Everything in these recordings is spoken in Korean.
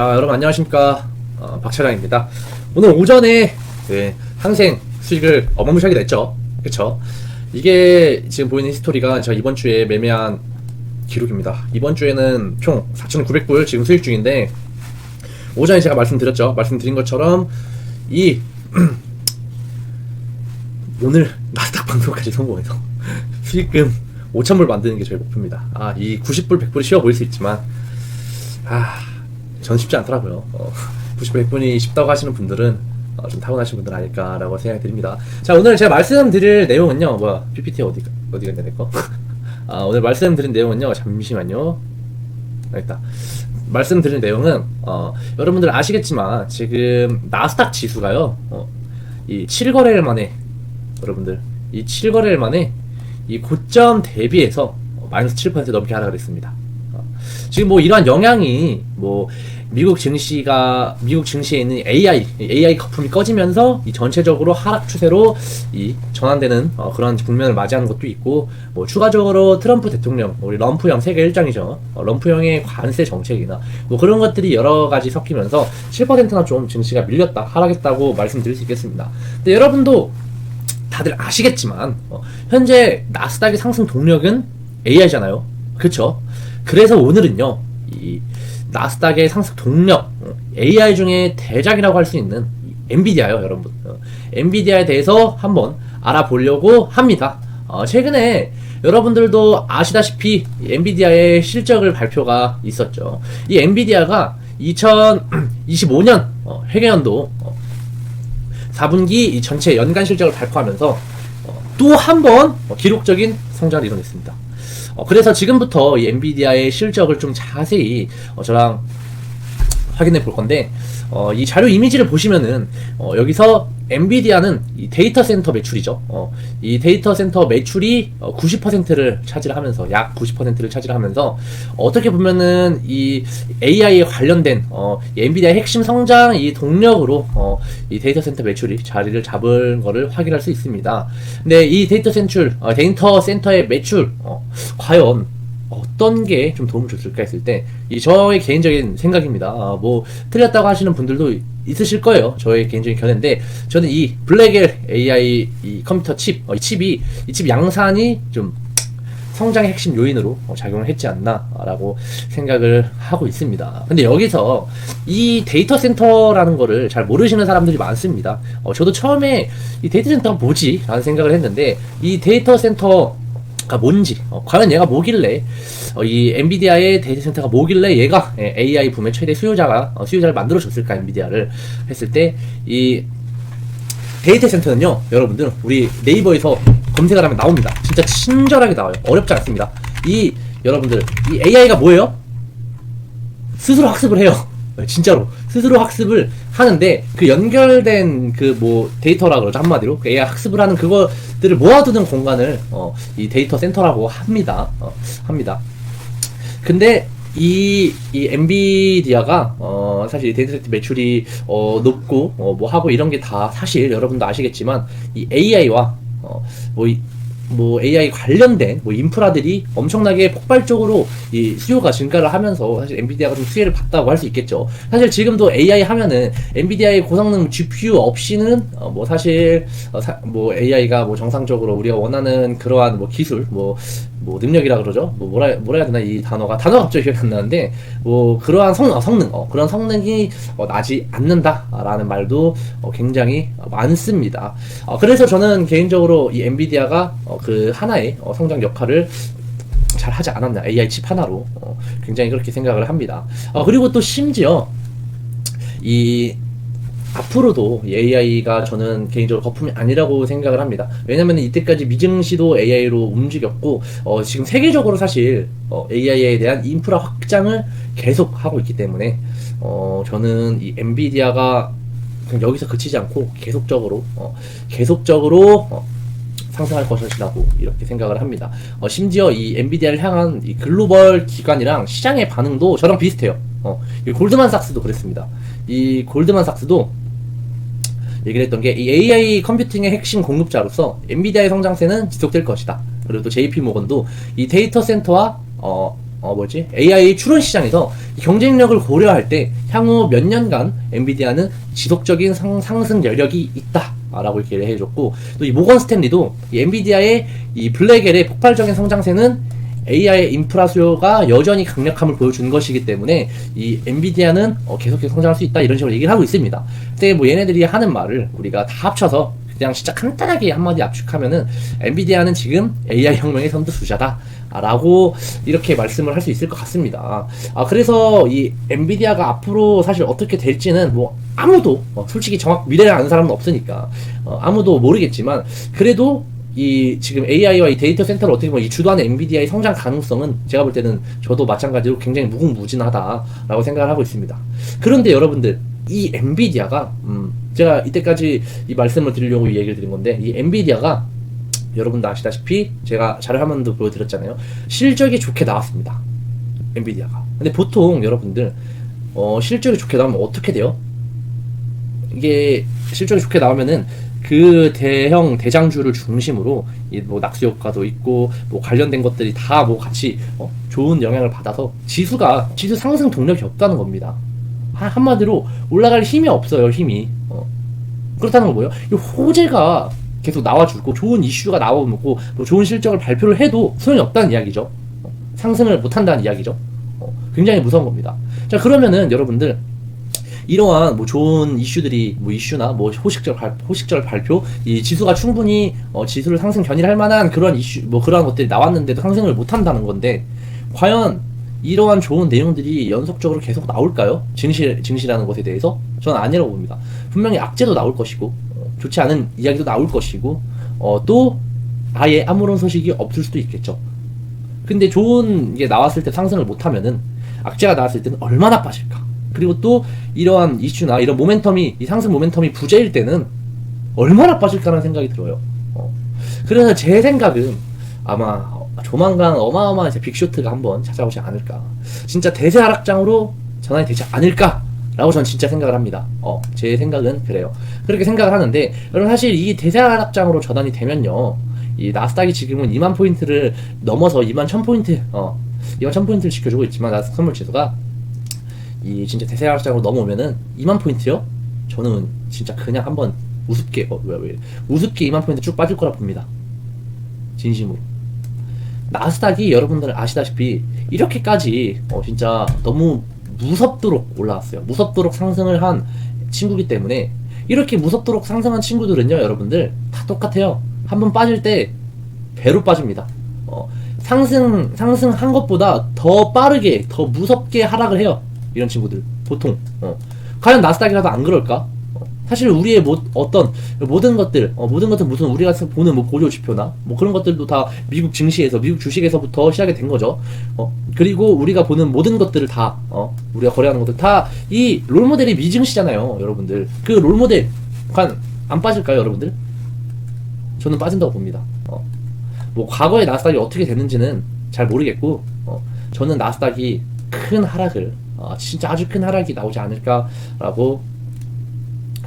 아, 여러분 안녕하십니까 어, 박차장입니다. 오늘 오전에 그 항생 수익을 어마무시하게 냈죠. 그쵸? 이게 지금 보이는 히스토리가 제가 이번 주에 매매한 기록입니다. 이번 주에는 총 4,900불 지금 수익 중인데 오전에 제가 말씀드렸죠. 말씀드린 것처럼 이 오늘 나스닥 방송까지 성공해서 수익금 5,000불 만드는 게 저희 목표입니다. 아, 이 90불, 100불이 쉬워 보일 수 있지만 아, 전 쉽지 않더라고요. 어, 90, 100분이 쉽다고 하시는 분들은 어, 좀 타고나신 분들 아닐까라고 생각이 듭니다. 자, 오늘 제가 말씀드릴 내용은요, 뭐야, PPT 어디, 어디 갔냐, 내 거? 아, 오늘 말씀드린 내용은요, 잠시만요. 여기 있다. 말씀드릴 내용은, 어, 여러분들 아시겠지만, 지금, 나스닥 지수가요, 어, 이 7거래일 만에, 여러분들, 이 7거래일 만에, 이 고점 대비해서, 어, 마이너스 7% 넘게 하락을 했습니다. 어, 지금 뭐 이러한 영향이 뭐 미국 증시가 미국 증시에 있는 AI AI 거품이 꺼지면서 이 전체적으로 하락 추세로 이 전환되는 어, 그런 국면을 맞이하는 것도 있고 뭐 추가적으로 트럼프 대통령 우리 럼프형 세계 일장이죠 어, 럼프형의 관세 정책이나 뭐 그런 것들이 여러 가지 섞이면서 7%나 좀 증시가 밀렸다 하락했다고 말씀드릴 수 있겠습니다. 근데 여러분도 다들 아시겠지만 어, 현재 나스닥의 상승 동력은 AI잖아요. 그렇죠? 그래서 오늘은요. 이 나스닥의 상승 동력 어, AI 중에 대작이라고 할 수 있는 이 엔비디아요, 여러분. 어, 엔비디아에 대해서 한번 알아보려고 합니다. 어, 최근에 여러분들도 아시다시피 이 엔비디아의 실적을 발표가 있었죠. 이 엔비디아가 2025년 어, 회계연도 어, 4분기 이 전체 연간 실적을 발표하면서 어, 또한 번 기록적인 성장을 이뤄냈습니다. 어, 그래서 지금부터 이 엔비디아의 실적을 좀 자세히 어, 저랑 확인해 볼 건데 어, 이 자료 이미지를 보시면은 어, 여기서 엔비디아는 이 데이터 센터 매출이죠. 어, 이 데이터 센터 매출이 어, 90%를 차지하면서 약 90%를 차지하면서 어떻게 보면은 이 AI에 관련된 어, 이 엔비디아의 핵심 성장 이 동력으로 어, 이 데이터 센터 매출이 자리를 잡은 거를 확인할 수 있습니다. 근데 이 데이터 센터 어, 데이터 센터의 매출 어, 과연 어떤 게 좀 도움을 줬을까 했을 때, 이 저의 개인적인 생각입니다. 아, 뭐, 틀렸다고 하시는 분들도 있으실 거예요. 저의 개인적인 견해인데, 저는 이 블랙엘 AI 이 컴퓨터 칩, 어, 이 칩이, 이 칩 양산이 좀 성장의 핵심 요인으로 어, 작용을 했지 않나라고 생각을 하고 있습니다. 근데 여기서 이 데이터 센터라는 거를 잘 모르시는 사람들이 많습니다. 어, 저도 처음에 이 데이터 센터가 뭐지? 라는 생각을 했는데, 이 데이터 센터 가 뭔지, 어, 과연 얘가 뭐길래, 어, 이 엔비디아의 데이터 센터가 뭐길래 얘가 예, AI 붐의 최대 수요자가, 어, 수요자를 만들어줬을까, 엔비디아를 했을 때, 이 데이터 센터는요, 여러분들, 우리 네이버에서 검색을 하면 나옵니다. 진짜 친절하게 나와요. 어렵지 않습니다. 이, 여러분들, 이 AI가 뭐예요? 스스로 학습을 해요. 진짜로 스스로 학습을 하는데 그 연결된 그 뭐 데이터라 그러죠 한마디로 그 AI 학습을 하는 그것들을 모아두는 공간을 어, 이 데이터 센터라고 합니다. 어, 합니다. 근데 이, 이 엔비디아가, 어, 사실 데이터 센터 매출이, 어, 높고, 어, 뭐 하고 이런 게 다 사실 여러분도 아시겠지만, 이 AI와, 어, 뭐, 이, 뭐 AI 관련된 뭐 인프라들이 엄청나게 폭발적으로 이 수요가 증가를 하면서 사실 엔비디아가 좀 수혜를 봤다고 할 수 있겠죠. 사실 지금도 AI 하면은 엔비디아의 고성능 GPU 없이는 어 뭐 사실 어 사, 뭐 AI가 뭐 정상적으로 우리가 원하는 그러한 뭐 기술 뭐뭐 능력이라 그러죠. 뭐 뭐라 뭐라 해야 되나 이 단어가 단어가 갑자기 기억이 안 나는데 뭐 그러한 성능 어, 성능 어, 그런 성능이 어, 나지 않는다라는 말도 어, 굉장히 많습니다. 어, 그래서 저는 개인적으로 이 엔비디아가 어, 그 하나의 어, 성장 역할을 잘 하지 않았나 AI 칩 하나로 어, 굉장히 그렇게 생각을 합니다. 어, 그리고 또 심지어 이 앞으로도 이 AI가 저는 개인적으로 거품이 아니라고 생각을 합니다. 왜냐면 이때까지 미증시도 AI로 움직였고 어, 지금 세계적으로 사실 어, AI에 대한 인프라 확장을 계속 하고 있기 때문에 어, 저는 이 엔비디아가 여기서 그치지 않고 계속적으로 어, 계속적으로 어, 상승할 것이라고 이렇게 생각을 합니다. 어, 심지어 이 엔비디아를 향한 이 글로벌 기관이랑 시장의 반응도 저랑 비슷해요. 어, 이 골드만삭스도 그랬습니다. 이 골드만삭스도 얘기를 했던 게 이 AI 컴퓨팅의 핵심 공급자로서 엔비디아의 성장세는 지속될 것이다. 그리고 또 JP 모건도 이 데이터 센터와 어, 어 뭐지 AI 추론 시장에서 이 경쟁력을 고려할 때 향후 몇 년간 엔비디아는 지속적인 상, 상승 여력이 있다 라고 이렇게 해줬고 또 이 모건 스탠리도 이 엔비디아의 이 블랙엘의 폭발적인 성장세는 AI 인프라 수요가 여전히 강력함을 보여주는 것이기 때문에 이 엔비디아는 어, 계속해서 성장할 수 있다 이런 식으로 얘기를 하고 있습니다. 근데 뭐 얘네들이 하는 말을 우리가 다 합쳐서 그냥 진짜 간단하게 한마디 압축하면은 엔비디아는 지금 AI 혁명의 선두주자다. 라고 이렇게 말씀을 할 수 있을 것 같습니다. 아, 그래서 이 엔비디아가 앞으로 사실 어떻게 될지는 뭐 아무도 어, 솔직히 정확 미래를 아는 사람은 없으니까 어, 아무도 모르겠지만 그래도 이 지금 AI와 이 데이터 센터를 어떻게 보면 이 주도하는 엔비디아의 성장 가능성은 제가 볼 때는 저도 마찬가지로 굉장히 무궁무진하다라고 생각을 하고 있습니다. 그런데 여러분들 이 엔비디아가 음 제가 이때까지 이 말씀을 드리려고 이 얘기를 드린 건데 이 엔비디아가 여러분도 아시다시피 제가 자료 화면도 보여드렸잖아요. 실적이 좋게 나왔습니다. 엔비디아가. 근데 보통 여러분들 어, 실적이 좋게 나오면 어떻게 돼요? 이게 실적이 좋게 나오면은 그 대형 대장주를 중심으로 이뭐 낙수 효과도 있고 뭐 관련된 것들이 다 뭐 같이 어, 좋은 영향을 받아서 지수가 지수 상승 동력이 없다는 겁니다. 한- 한마디로 올라갈 힘이 없어요 힘이. 어. 그렇다는 건 뭐예요? 이 호재가 계속 나와주고 좋은 이슈가 나오고 또 좋은 실적을 발표를 해도 소용이 없다는 이야기죠. 어, 상승을 못한다는 이야기죠. 어, 굉장히 무서운 겁니다. 자 그러면은 여러분들 이러한 뭐 좋은 이슈들이 뭐 이슈나 뭐 호식절 발, 호식절 발표 이 지수가 충분히 어, 지수를 상승 견인할 만한 그런 이슈 뭐 그런 것들이 나왔는데도 상승을 못 한다는 건데 과연 이러한 좋은 내용들이 연속적으로 계속 나올까요? 증시 증시라는 것에 대해서 저는 아니라고 봅니다. 분명히 악재도 나올 것이고 어, 좋지 않은 이야기도 나올 것이고 어, 또 아예 아무런 소식이 없을 수도 있겠죠. 근데 좋은 게 나왔을 때 상승을 못하면은 악재가 나왔을 때는 얼마나 빠질까? 그리고 또 이러한 이슈나 이런 모멘텀이 이 상승 모멘텀이 부재일 때는 얼마나 빠질까라는 생각이 들어요. 어. 그래서 제 생각은 아마 조만간 어마어마한 빅쇼트가 한번 찾아오지 않을까. 진짜 대세 하락장으로 전환이 되지 않을까 라고 저는 진짜 생각을 합니다. 어, 제 생각은 그래요. 그렇게 생각을 하는데 여러분 사실 이 대세 하락 장으로 전환이 되면요. 이 나스닥이 지금은 2만 포인트를 넘어서 2만 1000 포인트, 어, 2만 1000 포인트를 지켜주고 있지만 나스닥 선물 지수가 이 진짜 대세 하락 장으로 넘어오면은 2만 포인트요? 저는 진짜 그냥 한번 우습게 어, 왜, 왜 우습게 2만 포인트 쭉 빠질 거라 봅니다. 진심으로. 나스닥이 여러분들 아시다시피 이렇게까지 어, 진짜 너무 무섭도록 올라왔어요. 무섭도록 상승을 한 친구기 때문에 이렇게 무섭도록 상승한 친구들은요, 여러분들 다 똑같아요. 한번 빠질 때 배로 빠집니다. 어, 상승 상승한 것보다 더 빠르게 더 무섭게 하락을 해요. 이런 친구들 보통. 어. 과연 나스닥이라도 안 그럴까? 어, 사실 우리의 모, 어떤 모든 것들, 어, 모든 것들 무슨 우리가 보는 뭐 보조 지표나 뭐 그런 것들도 다 미국 증시에서 미국 주식에서부터 시작이 된 거죠. 어, 그리고 우리가 보는 모든 것들을 다 어, 우리가 거래하는 것들 다 이 롤모델이 미증시잖아요, 여러분들. 그 롤모델 과연 안 빠질까요, 여러분들? 저는 빠진다고 봅니다. 어. 뭐 과거에 나스닥이 어떻게 됐는지는 잘 모르겠고 어, 저는 나스닥이 큰 하락을 어, 진짜 아주 큰 하락이 나오지 않을까라고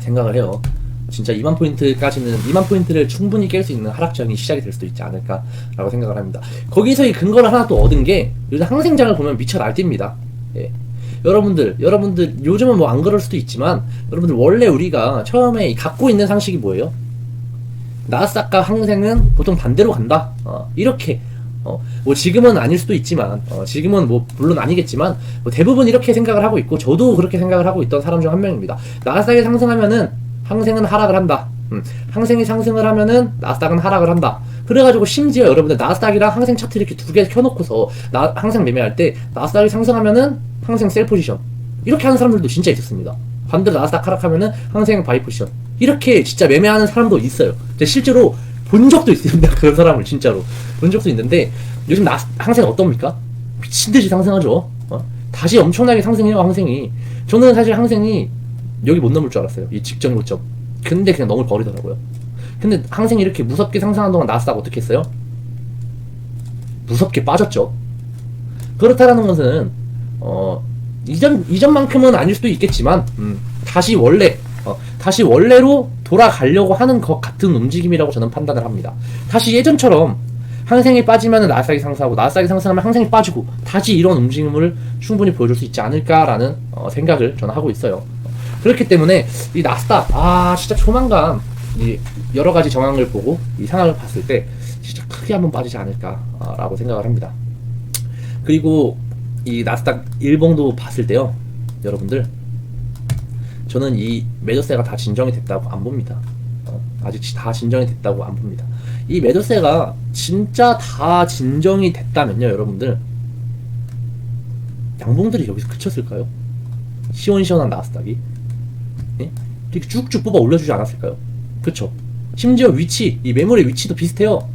생각을 해요. 진짜 2만 포인트까지는 2만 포인트를 충분히 깰 수 있는 하락장이 시작이 될 수도 있지 않을까라고 생각을 합니다. 거기서 이 근거를 하나 또 얻은 게 요즘 항생장을 보면 미쳐 날뛰입니다. 예. 여러분들, 여러분들 요즘은 뭐 안 그럴 수도 있지만 여러분들 원래 우리가 처음에 이 갖고 있는 상식이 뭐예요? 나스닥과 항생은 보통 반대로 간다. 어, 이렇게. 어, 뭐 지금은 아닐 수도 있지만, 어, 지금은 뭐 물론 아니겠지만, 뭐 대부분 이렇게 생각을 하고 있고, 저도 그렇게 생각을 하고 있던 사람 중 한 명입니다. 나스닥이 상승하면은 항생은 하락을 한다. 음, 항생이 상승을 하면은 나스닥은 하락을 한다. 그래가지고 심지어 여러분들 나스닥이랑 항생 차트 이렇게 두 개 켜놓고서 나, 항생 매매할 때 나스닥이 상승하면은 항생 셀 포지션 이렇게 하는 사람들도 진짜 있었습니다. 반대로 나스닥 하락하면은 항생 바이 포지션 이렇게 진짜 매매하는 사람도 있어요. 실제로 본 적도 있습니다. 그런 사람을 진짜로 본 적도 있는데 요즘 나 항생 어떻습니까? 미친 듯이 상승하죠. 어? 다시 엄청나게 상승해요 항생이. 저는 사실 항생이 여기 못 넘을 줄 알았어요. 이 직전 고점. 근데 그냥 넘을 버리더라고요. 근데 항생이 이렇게 무섭게 상승한 동안 나스닥 어떻게 했어요? 무섭게 빠졌죠. 그렇다라는 것은 어 이전 이전만큼은 아닐 수도 있겠지만 음, 다시 원래 어, 다시 원래로 돌아가려고 하는 것 같은 움직임이라고 저는 판단을 합니다. 다시 예전처럼 항생이 빠지면 나스닥이 상승하고 나스닥이 상승하면 항생이 빠지고 다시 이런 움직임을 충분히 보여줄 수 있지 않을까라는 어, 생각을 저는 하고 있어요. 그렇기 때문에 이 나스닥 아 진짜 조만간 이 여러 가지 정황을 보고 이 상황을 봤을 때 진짜 크게 한번 빠지지 않을까라고 생각을 합니다. 그리고 이 나스닥 일봉도 봤을 때요, 여러분들 저는 이 매도세가 다 진정이 됐다고 안 봅니다. 어, 아직 다 진정이 됐다고 안 봅니다. 이 매도세가 진짜 다 진정이 됐다면요, 여러분들 양봉들이 여기서 그쳤을까요? 시원시원한 나스닥이 예? 이렇게 쭉쭉 뽑아 올려주지 않았을까요? 그쵸? 심지어 위치, 이 매물의 위치도 비슷해요.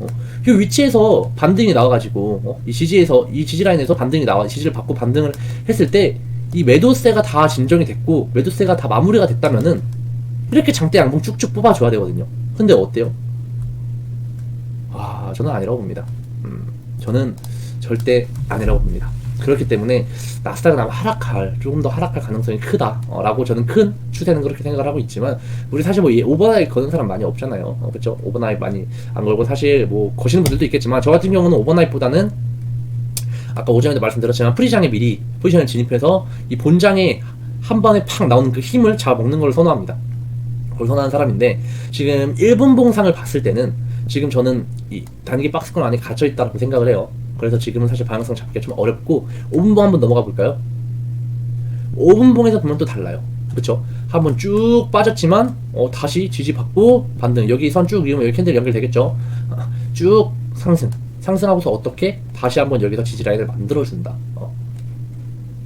어, 이 위치에서 반등이 나와가지고 어, 이 지지에서 이 지지 라인에서 반등이 나와 지지를 받고 반등을 했을 때 이 매도세가 다 진정이 됐고 매도세가 다 마무리가 됐다면은 이렇게 장대 양봉 쭉쭉 뽑아줘야 되거든요. 근데 어때요? 아 저는 아니라고 봅니다. 음, 저는 절대 아니라고 봅니다. 그렇기 때문에 나스닥은 아마 하락할 조금 더 하락할 가능성이 크다라고 저는 큰 추세는 그렇게 생각을 하고 있지만 우리 사실 뭐이 오버나잇 거는 사람 많이 없잖아요. 어, 그렇죠? 오버나잇 많이 안 걸고 사실 뭐 거시는 분들도 있겠지만 저 같은 경우는 오버나잇보다는 아까 오전에도 말씀드렸지만 프리장에 미리 포지션을 진입해서 이 본장에 한 번에 팍 나오는 그 힘을 잡아먹는 걸 선호합니다. 그걸 선호하는 사람인데 지금 1분 봉상을 봤을 때는 지금 저는 이 단기 박스권 안에 갇혀 있다고 생각을 해요. 그래서 지금은 사실 방향성 잡기가 좀 어렵고 5분봉 한번 넘어가 볼까요? 5분봉에서 보면 또 달라요. 그쵸? 한번 쭉 빠졌지만 어, 다시 지지받고 반등 여기 선 쭉 이으면 여기 캔들 연결되겠죠? 아, 쭉 상승 상승하고서 어떻게 다시 한번 여기서 지지라인을 만들어준다. 어.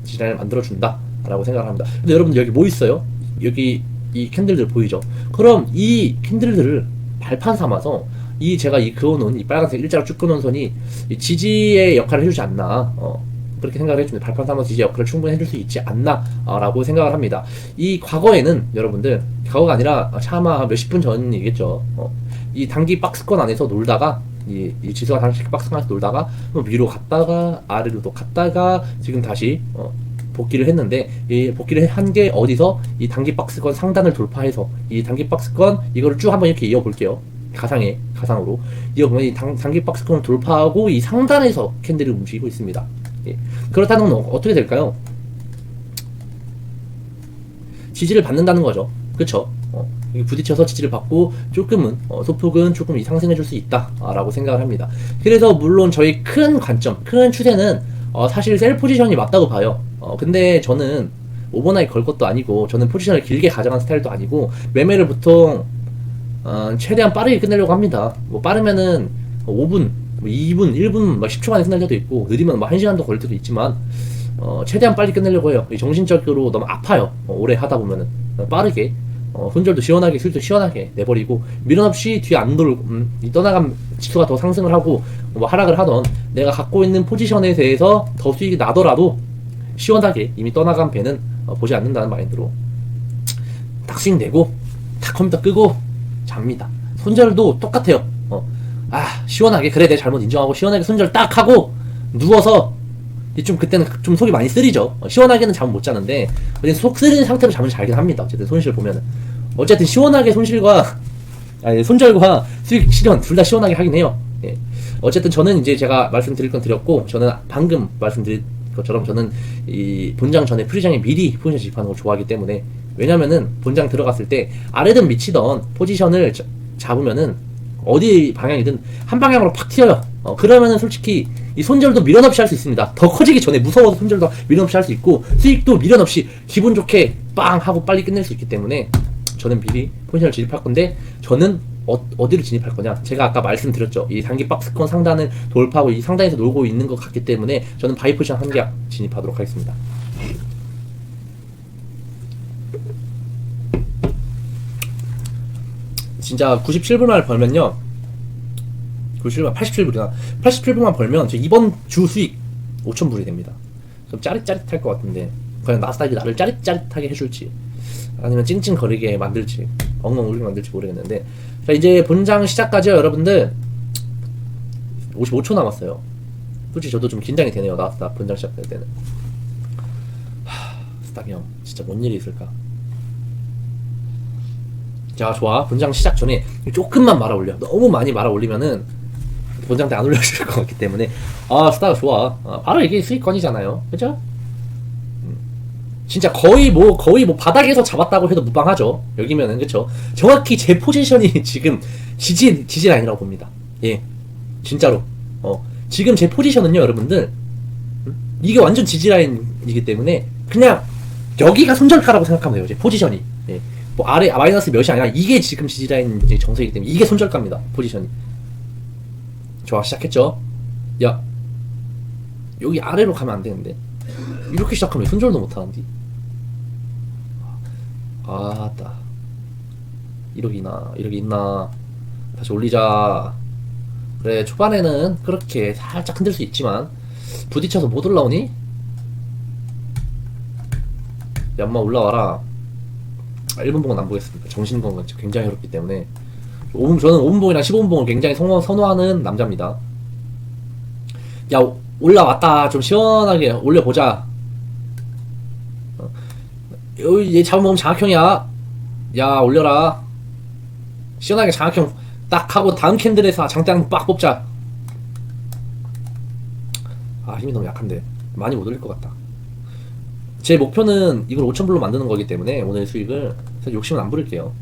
지지라인을 만들어준다. 라고 생각을 합니다. 근데 여러분들 여기 뭐 있어요? 여기 이 캔들들 보이죠? 그럼 이 캔들들을 발판 삼아서 이 제가 이 그어놓은 이 빨간색 일자로 쭉 그어놓은 선이 이 지지의 역할을 해주지 않나. 어. 그렇게 생각을 해줍니다. 발판 삼아서 지지 역할을 충분히 해줄 수 있지 않나. 어, 라고 생각을 합니다. 이 과거에는 여러분들, 과거가 아니라 차마 몇십 분 전이겠죠. 어. 이 단기 박스권 안에서 놀다가 이, 이 지수가 다시 박스권에서 놀다가 뭐 위로 갔다가 아래로도 갔다가 지금 다시 어, 복귀를 했는데 이 복귀를 한 게 어디서 이 단기 박스권 상단을 돌파해서 이 단기 박스권 이거를 쭉 한번 이렇게 이어볼게요. 가상에 가상으로 이어보면 이 단, 단기 박스권을 돌파하고 이 상단에서 캔들이 움직이고 있습니다. 예. 그렇다는 건 어떻게 될까요? 지지를 받는다는 거죠. 이게 부딪혀서 지지를 받고 조금은 어, 소폭은 조금 이 상승해 줄 수 있다라고 생각을 합니다. 그래서 물론 저희 큰 관점, 큰 추세는 어, 사실 셀 포지션이 맞다고 봐요. 어, 근데 저는 오버나잇 걸 것도 아니고 저는 포지션을 길게 가져간 스타일도 아니고 매매를 보통 어, 최대한 빠르게 끝내려고 합니다. 뭐 빠르면은 5분, 뭐 2분, 1분, 막 10초 만에 끝날 때도 있고 느리면 뭐 1시간도 걸릴 때도 있지만 어, 최대한 빨리 끝내려고 해요. 이 정신적으로 너무 아파요. 어, 오래 하다 보면은 빠르게 어, 손절도 시원하게 슬도 시원하게 내버리고 미련 없이 뒤에 안 돌고 음, 이 떠나간 지수가 더 상승을 하고 뭐 하락을 하던 내가 갖고 있는 포지션에 대해서 더 수익이 나더라도 시원하게 이미 떠나간 배는 어, 보지 않는다는 마인드로 딱 스윙 내고 다 컴퓨터 끄고 잡니다. 손절도 똑같아요. 어, 아 시원하게 그래 내 잘못 인정하고 시원하게 손절 딱 하고 누워서 좀 그때는 좀 속이 많이 쓰리죠. 어, 시원하게는 잠못 자는데 어쨌든 속 쓰리는 상태로 잠을 잘긴 합니다. 어쨌든 손실 보면은 어쨌든 시원하게 손실과 아니 손절과 수익 실현 둘 다 시원하게 하긴 해요. 예. 어쨌든 저는 이제 제가 말씀드릴 건 드렸고 저는 방금 말씀드린 것처럼 저는 이 본장 전에 프리장에 미리 포지션 집하는 걸 좋아하기 때문에 왜냐면은 본장 들어갔을 때 아래든 밑이던 포지션을 자- 잡으면은 어디 방향이든 한 방향으로 팍 튀어요. 어, 그러면은 솔직히 이 손절도 미련 없이 할 수 있습니다. 더 커지기 전에 무서워서 손절도 미련 없이 할 수 있고 수익도 미련 없이 기분 좋게 빵 하고 빨리 끝낼 수 있기 때문에 저는 미리 포지션을 진입할 건데 저는 어, 디로 진입할 거냐? 제가 아까 말씀드렸죠. 이 단기 박스권 상단을 돌파하고 이 상단에서 놀고 있는 것 같기 때문에 저는 바이 포지션 한 계약 진입하도록 하겠습니다. 진짜 97불만 벌면요. 97불, 87불이나 87불만 벌면 저 이번 주 수익 5천불이 됩니다. 좀 짜릿짜릿할 것 같은데 과연 나스닥이 나를 짜릿짜릿하게 해줄지 아니면 찡찡거리게 만들지 엉엉 울리게 만들지 모르겠는데. 자 이제 본장 시작까지요 여러분들. 55초 남았어요. 솔직히 저도 좀 긴장이 되네요 나스닥 본장 시작될 때는. 하 스닥이 형 진짜 뭔 일이 있을까? 자 좋아. 본장 시작 전에 조금만 말아 올려. 너무 많이 말아 올리면은 본장 때안 올려줄 것 같기 때문에. 아 스타가 좋아. 아, 바로 이게 수익권이잖아요. 그죠? 음. 진짜 거의 뭐 거의 뭐 바닥에서 잡았다고 해도 무방하죠. 여기면은 그쵸? 정확히 제 포지션이 지금 지지 지지 라인이라고 봅니다. 예. 진짜로. 어. 지금 제 포지션은요 여러분들. 음? 이게 완전 지지 라인이기 때문에 그냥 여기가 손절가라고 생각하면 돼요 제 포지션이. 예. 뭐 아래 아, 마이너스 몇이 아니라 이게 지금 지지 라인 정석이기 때문에 이게 손절가입니다 포지션이 좋아 시작했죠? 야 여기 아래로 가면 안 되는데? 이렇게 시작하면 손절도 못 하는데? 아따. 이러기 있나 이러기 있나. 다시 올리자. 그래 초반에는 그렇게 살짝 흔들 수 있지만 부딪혀서 못 올라오니? 연마 올라와라. 1분 봉은 안 보겠습니다. 정신건강 굉장히 어렵기 때문에 5분, 저는 5분봉이랑 15분봉을 굉장히 선호, 선호하는 남자입니다. 야, 올라왔다. 좀 시원하게 올려보자. 어. 얘 잡으면 장학형이야. 야, 올려라. 시원하게 장학형 딱 하고 다음 캔들에서 장대랑 빡 뽑자. 아, 힘이 너무 약한데. 많이 못 올릴 것 같다. 제 목표는 이걸 5,000불로 만드는 거기 때문에 오늘 수익을 사실 욕심은 안 부릴게요.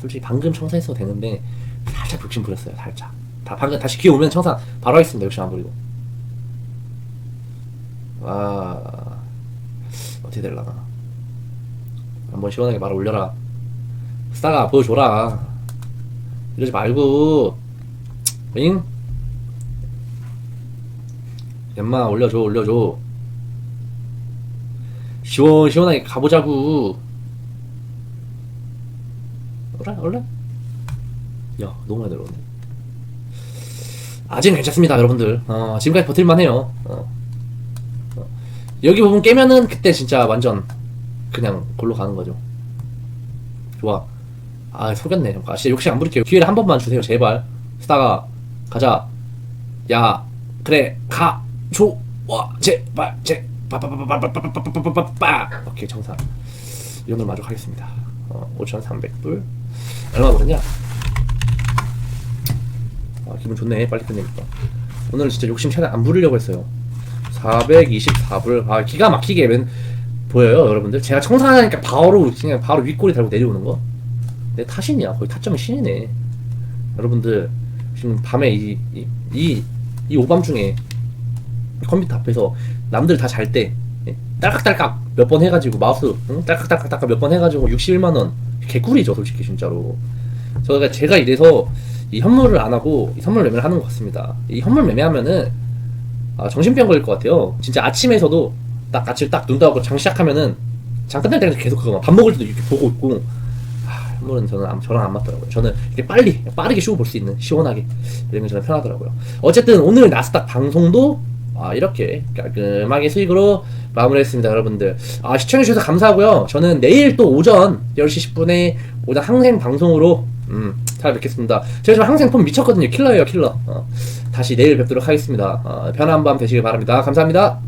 아, 솔직히 방금 청산했어도 되는데 살짝 욕심 부렸어요 살짝. 다 방금 다시 기회 오면 청산 바로 하겠습니다 욕심 안 부리고. 아 어떻게 될라나. 한번 시원하게 말 올려라. 스타가 보여줘라. 이러지 말고. 잉? 엠마 올려줘 올려줘. 시원시원하게 가보자구 올래? 올래? 야, 너무 많이 내려오네. 아직은 괜찮습니다, 여러분들. 어, 지금까지 버틸만 해요. 어. 어. 여기 부분 깨면은 그때 진짜 완전 그냥 골로 가는 거죠. 좋아. 아, 속였네. 아, 진짜 욕심 안 부릴게요. 기회를 한 번만 주세요, 제발. 스타가, 가자. 야, 그래, 가, 줘, 와, 제발, 제, 빠빠빠빠빠빠빠빠빠빠빠. 오케이, 정상. 이 정도로 만족하겠습니다. 어, 5,300불. 얼마 벌었냐? 아, 기분 좋네. 빨리 끝내니까. 오늘 진짜 욕심 최대한 안 부리려고 했어요. 424불. 아, 기가 막히게 맨, 보여요, 여러분들. 제가 청산하니까 바로, 그냥 바로 윗골이 달고 내려오는 거. 내 탓이냐. 거의 타점이 신이네. 여러분들, 지금 밤에 이, 이, 이, 이 오밤 중에 컴퓨터 앞에서 남들 다 잘 때, 예, 딸깍딸깍 몇 번 해가지고 마우스 응? 딸깍딸깍 몇번 해가지고 61만 원 개꿀이죠 솔직히 진짜로. 저가 제가 이래서 이 현물을 안 하고 이 선물 매매를 하는 것 같습니다. 이 현물 매매하면은 아, 정신병 걸릴 것 같아요. 진짜 아침에서도 딱 아침 딱눈 떠갖고 장 시작하면은 장 끝날 때까지 계속 그거 밥 먹을 때도 이렇게 보고 있고 아, 현물은 저는 안- 저랑 안 맞더라고요. 저는 이렇게 빨리 빠르게 쉬고 볼수 있는 시원하게 이런 게 저는 편하더라고요. 어쨌든 오늘 나스닥 방송도 아, 이렇게 깔끔하게 수익으로 마무리했습니다, 여러분들. 아, 시청해주셔서 감사하고요. 저는 내일 또 오전 10시 10분에 오전 항생 방송으로, 음, 찾아뵙겠습니다. 제가 지금 항생 폼 미쳤거든요. 킬러예요, 킬러. 어, 다시 내일 뵙도록 하겠습니다. 어, 편한 밤 되시길 바랍니다. 감사합니다.